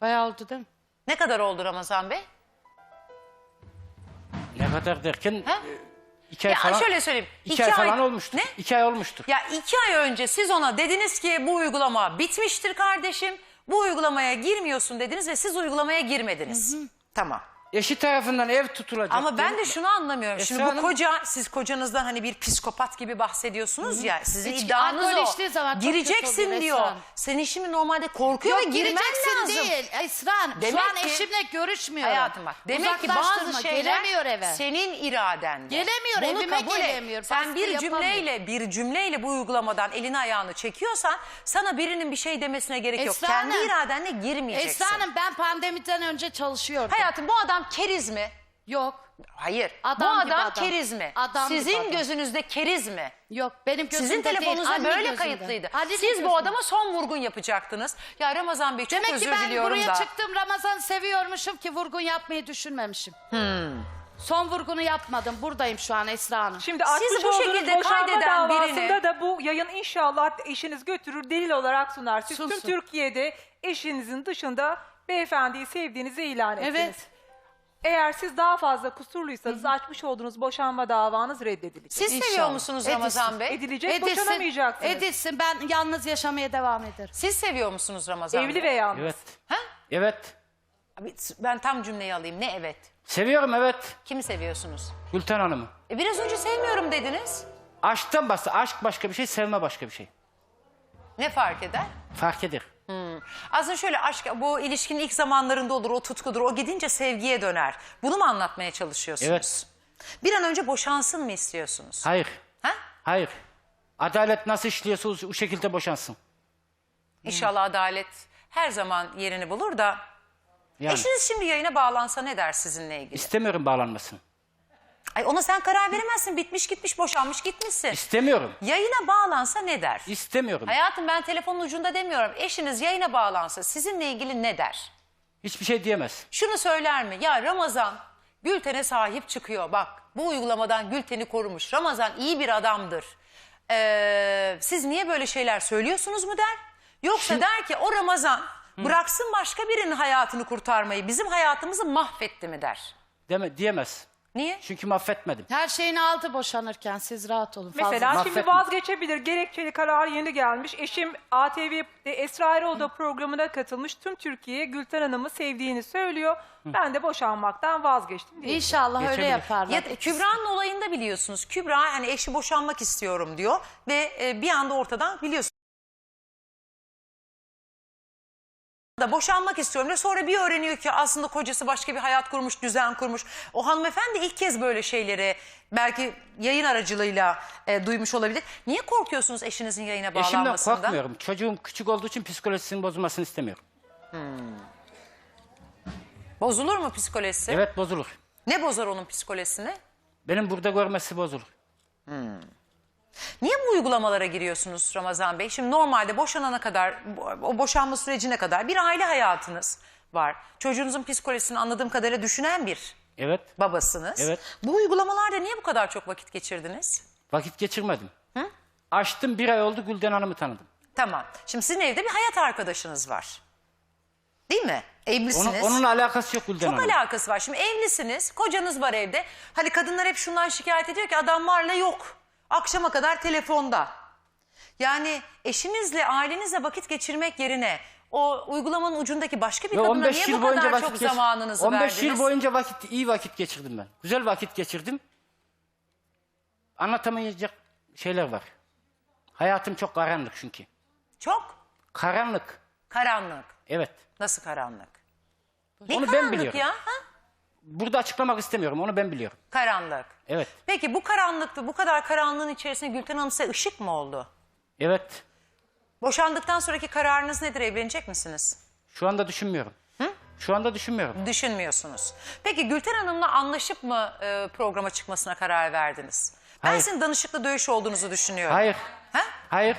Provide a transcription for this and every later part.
Bayağı oldu değil mi? Ne kadar oldu Ramazan Bey? Ne kadar derken Ha? e, iki ay Ya falan, şöyle söyleyeyim. iki, iki ay ay- falan olmuştur. Ne? İki ay olmuştur. Ya iki ay önce siz ona dediniz ki bu uygulama bitmiştir kardeşim. Bu uygulamaya girmiyorsun dediniz ve siz uygulamaya girmediniz. Tamam. Eşi tarafından ev tutulacak. Ama ben de şunu anlamıyorum. Esra Şimdi bu Hanım- koca siz kocanızdan hani bir psikopat gibi bahsediyorsunuz ya. Sizin İçki, iddianız alkol o. içtiği zaman çok kötü Gireceksin diyor. Hanım. Senin şimdi normalde korkuyor Yok ve girmen gireceksin lazım. değil Esra Hanım. Demek Şu an ki- eşimle görüşmüyorum. Hayatım bak. Demek ki bazı Uzaklaştırma, şeyler gelemiyor eve. senin iradende. Gelemiyor, evime kabul et. gelemiyor. Sen Baskı bir yapamıyor. cümleyle bir cümleyle bu uygulamadan elini ayağını çekiyorsan sana birinin bir şey demesine gerek yok. Esra Kendi Hanım. iradenle girmeyeceksin. Esra Hanım ben pandemiden önce çalışıyordum. Hayatım bu adam keriz mi? Yok. Hayır. Adam bu gibi adam, adam. keriz mi? Adam gibi Sizin adam. gözünüzde keriz mi? Yok benim gözümde Sizin telefonunuzda değil, böyle gözünde. kayıtlıydı. Ali'nin Siz bu adama son vurgun yapacaktınız. Ya Ramazan Bey çok Demek özür ki ben diliyorum buraya da. çıktım Ramazan seviyormuşum ki vurgun yapmayı düşünmemişim. Hmm. Son vurgunu yapmadım. Buradayım şu an Esra Hanım. Şimdi Siz bu şekilde kaydeden davasında birini- da bu yayın inşallah eşiniz götürür delil olarak sunar. Siz Sunsun. tüm Türkiye'de eşinizin dışında beyefendiyi sevdiğinizi ilan ettiniz. Evet. Eğer siz daha fazla kusurluysanız açmış olduğunuz boşanma davanız reddedilecek. Siz seviyor İnşallah. musunuz Edilsin. Ramazan Bey? Edilecek boşanamayacaksınız. Edilsin ben yalnız yaşamaya devam ederim. Siz seviyor musunuz Ramazan Evli Bey? ve yalnız. Evet. Ha? Evet. Abi, Ben tam cümleyi alayım. Ne evet? Seviyorum evet. Kimi seviyorsunuz? Gülten Hanım'ı. E biraz önce sevmiyorum dediniz. Aşktan bahsediyor. Aşk başka bir şey, sevme başka bir şey. Ne fark eder? Fark eder. Aslında şöyle aşk bu ilişkinin ilk zamanlarında olur, o tutkudur. O gidince sevgiye döner. Bunu mu anlatmaya çalışıyorsunuz? Evet. Bir an önce boşansın mı istiyorsunuz? Hayır. Ha? Hayır. Adalet nasıl işliyorsa o, o şekilde boşansın. İnşallah adalet her zaman yerini bulur da. Yani Eşiniz şimdi yayına bağlansa ne der sizinle ilgili? istemiyorum bağlanmasını. Ay ona sen karar veremezsin. Bitmiş gitmiş, boşanmış gitmişsin. İstemiyorum. Yayına bağlansa ne der? İstemiyorum. Hayatım ben telefonun ucunda demiyorum. Eşiniz yayına bağlansa sizinle ilgili ne der? Hiçbir şey diyemez. Şunu söyler mi? Ya Ramazan Gülten'e sahip çıkıyor. Bak bu uygulamadan Gülten'i korumuş. Ramazan iyi bir adamdır. Ee, siz niye böyle şeyler söylüyorsunuz mu der? Yoksa der ki o Ramazan bıraksın başka birinin hayatını kurtarmayı bizim hayatımızı mahvetti mi der. Deme, diyemez. Niye? Çünkü mahvetmedim. Her şeyini aldı boşanırken siz rahat olun. Fazla- Mesela Mahvetme. şimdi vazgeçebilir. Gerekçeli karar yeni gelmiş. Eşim ATV'de Esra Eroğlu programına katılmış. Tüm Türkiye Gülten Hanım'ı sevdiğini söylüyor. Ben de boşanmaktan vazgeçtim diye. İnşallah öyle Geçebilir. yaparlar. Ya Kübra'nın olayında biliyorsunuz. Kübra hani eşi boşanmak istiyorum diyor ve e, bir anda ortadan biliyorsunuz. Da boşanmak istiyorum diyor. Sonra bir öğreniyor ki aslında kocası başka bir hayat kurmuş, düzen kurmuş. O hanımefendi ilk kez böyle şeyleri belki yayın aracılığıyla e, duymuş olabilir. Niye korkuyorsunuz eşinizin yayına Eşimden bağlanmasından? korkmuyorum. Çocuğum küçük olduğu için psikolojisinin bozulmasını istemiyorum. Bozulur mu psikolojisi? Evet bozulur. Ne bozar onun psikolojisini? Benim burada görmesi bozulur. Niye bu uygulamalara giriyorsunuz Ramazan Bey? Şimdi normalde boşanana kadar, o boşanma sürecine kadar bir aile hayatınız var. Çocuğunuzun psikolojisini anladığım kadarıyla düşünen bir Evet. babasınız. Evet. Bu uygulamalarda niye bu kadar çok vakit geçirdiniz? Vakit geçirmedim. Açtım bir ay oldu Gülden Hanım'ı tanıdım. Tamam. Şimdi sizin evde bir hayat arkadaşınız var. Değil mi? Onun, Evlisiniz. onunla alakası yok Gülden Çok Hanım. alakası var. Şimdi evlisiniz, kocanız var evde. Hani kadınlar hep şundan şikayet ediyor ki adam varla yok. Akşama kadar telefonda. Yani eşinizle, ailenizle vakit geçirmek yerine o uygulamanın ucundaki başka bir Ve kadına 15 niye yıl bu boyunca kadar vakit çok geç- zamanınızı 15 verdiniz? yıl boyunca vakit iyi vakit geçirdim ben. Güzel vakit geçirdim. Anlatamayacak şeyler var. Hayatım çok karanlık çünkü. Çok Karanlık. karanlık. Evet. Nasıl karanlık? Ne Onu ben karanlık biliyorum. ya? Ha? Burada açıklamak istemiyorum. Onu ben biliyorum. Karanlık. Evet. Peki bu karanlıkta, bu kadar karanlığın içerisinde Gülten Hanım size ışık mı oldu? Evet. Boşandıktan sonraki kararınız nedir? Evlenecek misiniz? Şu anda düşünmüyorum. Şu anda düşünmüyorum. Düşünmüyorsunuz. Peki Gülten Hanım'la anlaşıp mı e, programa çıkmasına karar verdiniz? Ben Hayır. sizin danışıklı dövüş olduğunuzu düşünüyorum. Hayır. Ha? Hayır.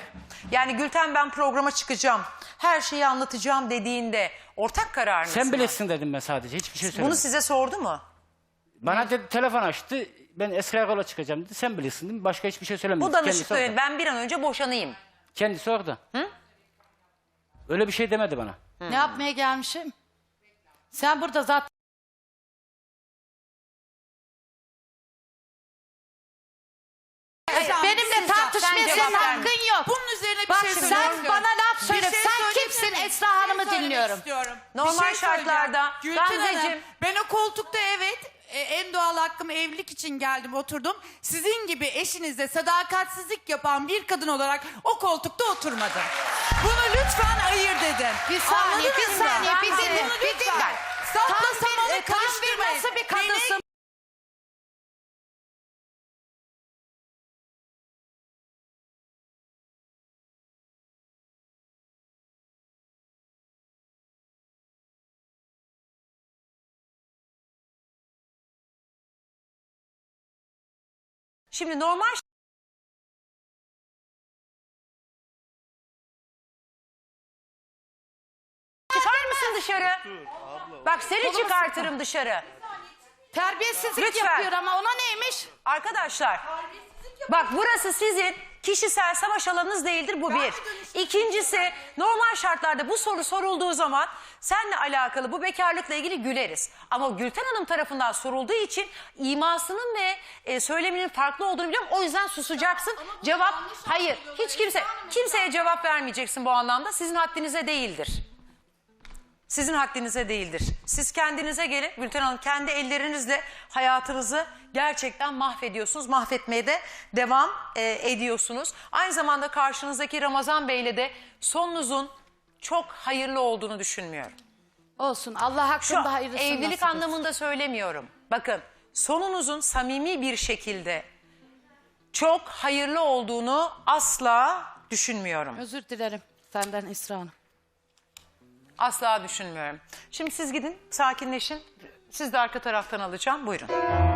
Yani Gülten ben programa çıkacağım, her şeyi anlatacağım dediğinde ortak kararınız Sen mı? bilirsin dedim ben sadece. Hiçbir şey söylemedim. Bunu size sordu mu? Bana dedi telefon açtı. Ben Esra Erol'a çıkacağım dedi. Sen bilirsin değil mi? Başka hiçbir şey söylemedi. Bu Kendisi danışıklı orada. ben bir an önce boşanayım. Kendisi orada. Öyle bir şey demedi bana. Hmm. Hmm. Hmm. Hmm. E, Hmm. Ee, E, e, e, Sen burada zaten cevap senin verme. hakkın yok. Bunun üzerine bir Bak şey sen söylemek istiyorum. bana laf söyle. Bir şey Sen söyleyebilir kimsin miyim? Esra Bir şey Hanım'ı söylemek dinliyorum. istiyorum. Normal Bir şey söyleyeceğim. şartlarda Gülten Gamzeciğim- Hanım, ben o koltukta evet e, en doğal hakkım evlilik için geldim oturdum. Sizin gibi eşinize sadakatsizlik yapan bir kadın olarak o koltukta oturmadım. Bunu lütfen ayır dedim. Bir saniye, bir Anladınız mı? saniye, bir Bunu dinle, bir lütfen. dinle. Sapla Tam Şimdi normal Çıkar mısın dışarı? Bak seni çıkartırım dışarı. Terbiyesizlik Lütfen. yapıyor ama ona neymiş? Arkadaşlar bak burası sizin kişisel savaş alanınız değildir bu bir. İkincisi normal şartlarda bu soru sorulduğu zaman seninle alakalı bu bekarlıkla ilgili güleriz. Ama Gülten Hanım tarafından sorulduğu için imasının ve e, söyleminin farklı olduğunu biliyorum. O yüzden susacaksın. Cevap hayır. Hiç kimse kimseye cevap vermeyeceksin bu anlamda. Sizin haddinize değildir. Sizin haddinize değildir. Siz kendinize gelin. Gülten Hanım kendi ellerinizle hayatınızı gerçekten mahvediyorsunuz. Mahvetmeye de devam e, ediyorsunuz. Aynı zamanda karşınızdaki Ramazan Bey'le de sonunuzun çok hayırlı olduğunu düşünmüyorum. Olsun Allah Şu hakkında hayırlısını evlilik nasip etsin. anlamında söylemiyorum. Bakın sonunuzun samimi bir şekilde çok hayırlı olduğunu asla düşünmüyorum. Özür dilerim senden Esra Hanım. Asla düşünmüyorum. Şimdi siz gidin sakinleşin. Siz de arka taraftan alacağım. Buyurun.